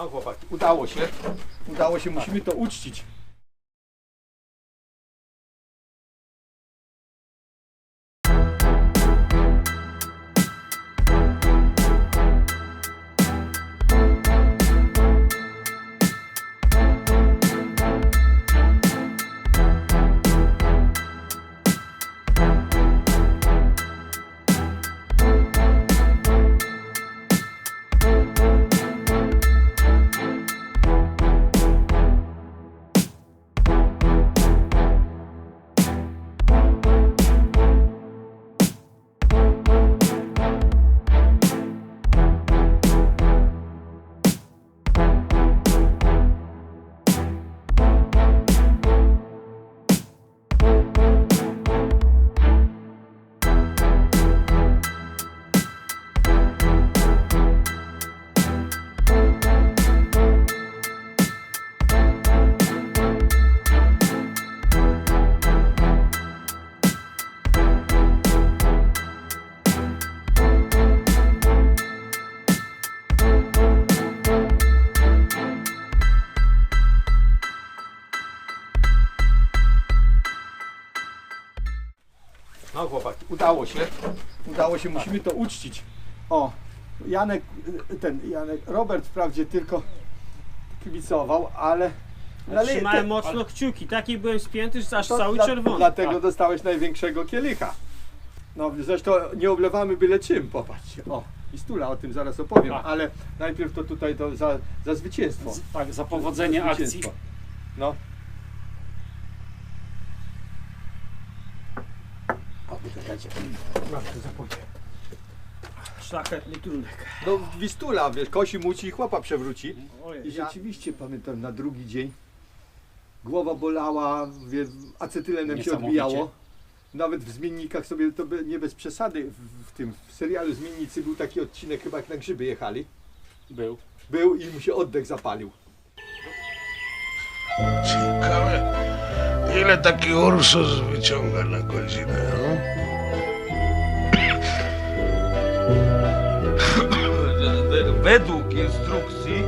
No chłopaki, udało się. Udało się, musimy to uczcić. No chłopaki, udało się. Udało się, musimy to uczcić. O, Janek, y, ten Janek, Robert wprawdzie tylko kibicował, ale... ale Trzymałem te- mocno kciuki, taki byłem spięty, że aż to cały dla- czerwony. Dlatego Tak. dostałeś największego kielicha. No zresztą nie oblewamy byle czym, popatrzcie. O, i stula o tym zaraz opowiem, Tak. ale najpierw to tutaj to za, za zwycięstwo. Tak, za powodzenie Za akcji. No. Mam tu. Szlachetny trunek. No Wistula, wiesz, kosi muci i chłopa przewróci. Ojej. I rzeczywiście pamiętam na drugi dzień głowa bolała, wie, acetylenem się odbijało. Nawet w zmiennikach sobie to by, nie bez przesady w, w tym w serialu Zmiennicy był taki odcinek chyba jak na grzyby jechali. Był. Był i mu się oddech zapalił. Ciekawe, ile taki Ursus wyciąga na godzinę, no? Według instrukcji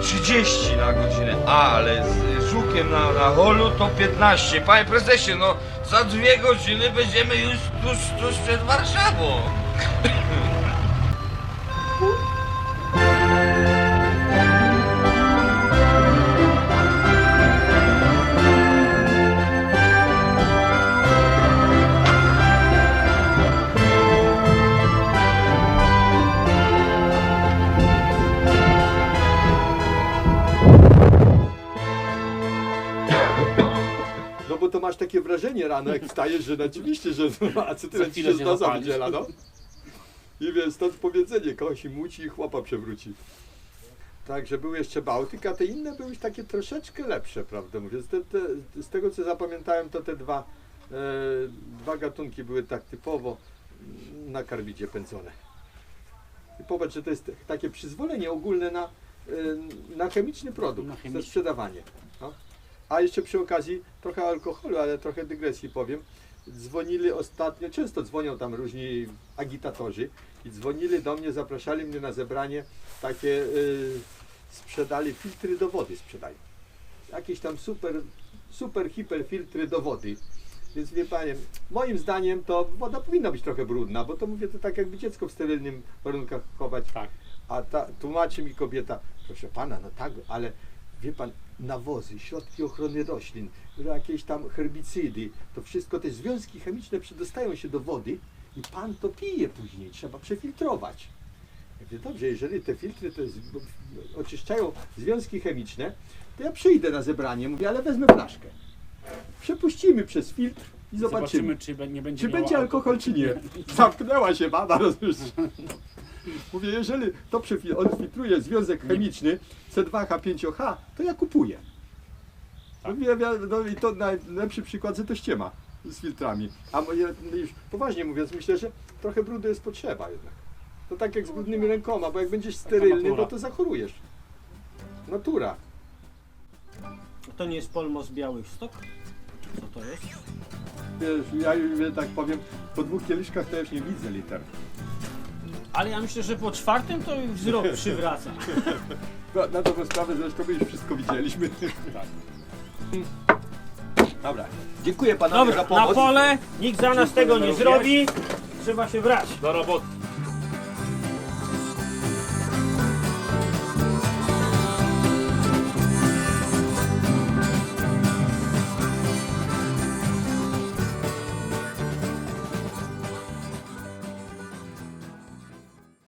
30 na godzinę, ale z żukiem na, na holu to 15. Panie prezesie, no za dwie godziny będziemy już tuż, tuż przed Warszawą. No bo to masz takie wrażenie rano, jak wstajesz, że rzeczywiście, że acetylen Za ci chwilę się z się no. I więc stąd powiedzenie, kosi muci i chłopa przewróci. Także był jeszcze Bałtyk, a te inne były już takie troszeczkę lepsze, prawda mówię. Z, te, te, z tego co zapamiętałem, to te dwa, e, dwa gatunki były tak typowo na karbidzie pędzone. I popatrz, że to jest takie przyzwolenie ogólne na, e, na chemiczny produkt, Na na chemiczny. sprzedawanie. No. A jeszcze przy okazji trochę alkoholu, ale trochę dygresji powiem. Dzwonili ostatnio, często dzwonią tam różni agitatorzy i dzwonili do mnie, zapraszali mnie na zebranie takie, y, sprzedali filtry do wody, sprzedają. Jakieś tam super, super, hiper filtry do wody. Więc wie panie, moim zdaniem to woda powinna być trochę brudna, bo to mówię, to tak jakby dziecko w sterylnym warunkach chować. Tak. A ta, tłumaczy mi kobieta, proszę pana, no tak, ale wie pan, nawozy, środki ochrony roślin, jakieś tam herbicydy, to wszystko te związki chemiczne przedostają się do wody i pan to pije później, trzeba przefiltrować. Ja mówię, dobrze, jeżeli te filtry jest, oczyszczają związki chemiczne, to ja przyjdę na zebranie, mówię, ale wezmę flaszkę. Przepuścimy przez filtr i zobaczymy. Zobaczymy, czy będzie Czy będzie alkohol, czy nie? Zamknęła się baba, rozumiesz? Mówię, jeżeli to przefi- on filtruje związek chemiczny C2H5OH, to ja kupuję. Tak. Mówię, no i to najlepszy przykład, że to ściema z filtrami. A już poważnie mówiąc, myślę, że trochę brudu jest potrzeba jednak. To tak jak z brudnymi rękoma, bo jak będziesz sterylny, no to zachorujesz. Natura. To nie jest polmos białych stok? Co to jest? Wiesz, ja tak powiem, po dwóch kieliszkach to już nie widzę liter. Ale ja myślę, że po czwartym to już wzrok przywraca. No, na dobrą sprawę zresztą my już wszystko widzieliśmy. Tak. Dobra. Dziękuję panowie za na pomoc. pole, nikt za nas tego nie zrobi. Trzeba się brać. Do roboty.